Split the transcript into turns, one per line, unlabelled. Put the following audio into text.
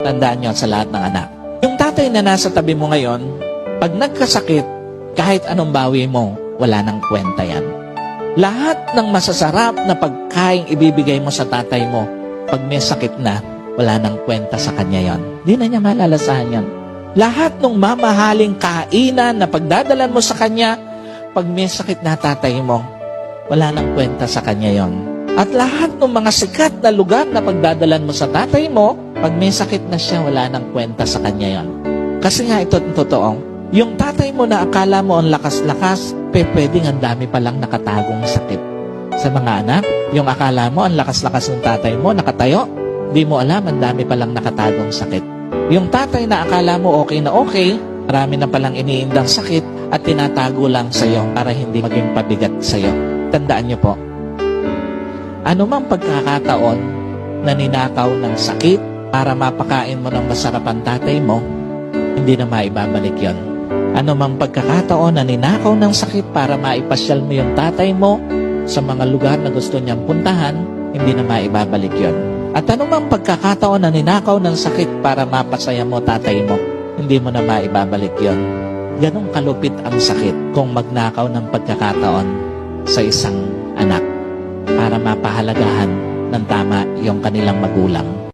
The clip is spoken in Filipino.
Tandaan nyo sa lahat ng anak. Yung tatay na nasa tabi mo ngayon, pag nagkasakit, kahit anong bawi mo, wala nang kwenta yan. Lahat ng masasarap na pagkain ibibigay mo sa tatay mo, pag may sakit na, wala nang kwenta sa kanya yon. Di na niya malalasahan yon. Lahat ng mamahaling kainan na pagdadalan mo sa kanya, pag may sakit na tatay mo, wala nang kwenta sa kanya yon. At lahat ng mga sikat na lugar na pagdadalan mo sa tatay mo, pag may sakit na siya, wala nang kwenta sa kanya yon. Kasi nga ito ang totoo, yung tatay mo na akala mo ang lakas-lakas, pe pwedeng ang dami palang nakatagong sakit. Sa mga anak, yung akala mo ang lakas-lakas ng tatay mo, nakatayo, di mo alam ang dami palang nakatagong sakit. Yung tatay na akala mo okay na okay, marami na palang iniindang sakit at tinatago lang sa'yo para hindi maging pabigat sa'yo. Tandaan niyo po, ano mang pagkakataon na ninakaw ng sakit para mapakain mo ng masarap ang tatay mo, hindi na maibabalik yon. Ano mang pagkakataon na ninakaw ng sakit para maipasyal mo yung tatay mo sa mga lugar na gusto niyang puntahan, hindi na maibabalik yon. At ano mang pagkakataon na ninakaw ng sakit para mapasaya mo tatay mo, hindi mo na maibabalik yon. Ganong kalupit ang sakit kung magnakaw ng pagkakataon sa isang anak para mapahalagahan ng tama yung kanilang magulang.